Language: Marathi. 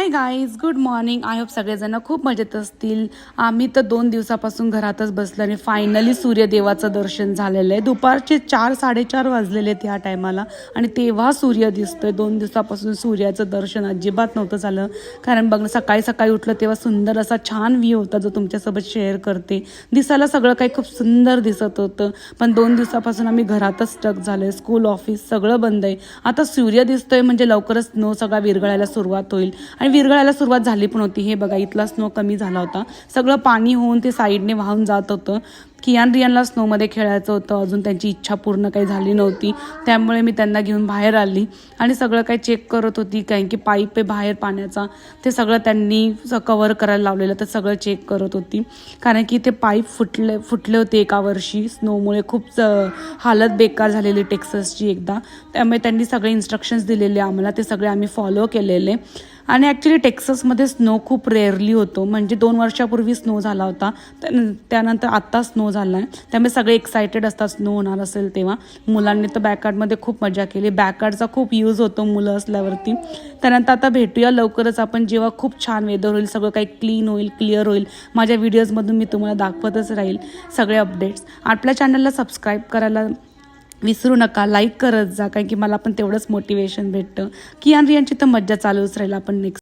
Hi guys good morning I hope सगळेजण खूप मजेत असतील. आम्ही तर दोन दिवसापासून घरातच बसलो आणि फायनली सूर्यदेवाचं दर्शन झालेलं आहे. दुपारचे चार साडेचार वाजलेले आहेत टायमाला आणि तेव्हा सूर्य दिसतोय. दोन दिवसापासून सूर्याचं दर्शन अजिबात नव्हतं झालं. कारण बघ सकाळी सकाळी उठलं तेव्हा सुंदर असा छान व्ह्यू होता जो तुमच्यासोबत शेअर करते. दिसायला सगळं काही खूप सुंदर दिसत होतं. पण दोन दिवसापासून आम्ही घरातच स्टक झालो आहे स्कूल ऑफिस सगळं बंद आहे. आता सूर्य दिसतोय म्हणजे लवकरच नो सगळा विरघळायला सुरुवात होईल. आणि विरघळायला सुरुवात झाली पण होती. हे बघा इथला स्नो कमी झाला होता. सगळं पाणी होऊन ते साईडने वाहून जात होतं. कियान रियानला स्नोमध्ये खेळायचं होतं. अजून त्यांची इच्छा पूर्ण काही झाली नव्हती. त्यामुळे मी त्यांना घेऊन बाहेर आली आणि सगळं काही चेक करत होती. कारण की पाईप आहे बाहेर पाण्याचा. ते सगळं त्यांनी कवर करायला लावलेलं तर सगळं चेक करत होती. कारण की ते पाईप फुटले फुटले होते एका वर्षी. स्नोमुळे खूप हालत बेकार झालेली टेक्ससची एकदा. त्यामुळे त्यांनी सगळे इन्स्ट्रक्शन्स दिलेले आम्हाला. ते सगळे आम्ही फॉलो केलेले. आणि ॲक्च्युली टेक्सासमध्ये स्नो खूप रेअरली होतो. म्हणजे दोन वर्षापूर्वी स्नो झाला होता. त्यानंतर आत्ता स्नो झाला आहे त्यामुळे सगळे एक्सायटेड असतात स्नो होणार असेल तेव्हा. मुलांनी तर बॅकआर्डमध्ये खूप मजा केली. बॅकआर्डचा खूप यूज होतो मुलं असल्यावरती. त्यानंतर आता भेटूया लवकरच आपण. जेव्हा खूप छान वेदर होईल सगळं काही क्लीन होईल क्लिअर होईल. माझ्या व्हिडिओजमधून मी तुम्हाला दाखवतच राहील सगळे अपडेट्स आपल्या चॅनलला सबस्क्राईब करायला विसरू नका. लाईक करत जा कारण की मला पण तेवढंच मोटिवेशन भेटतं. की आणि यांची तर मज्जा चालूच राहील. आपण नेक्स्ट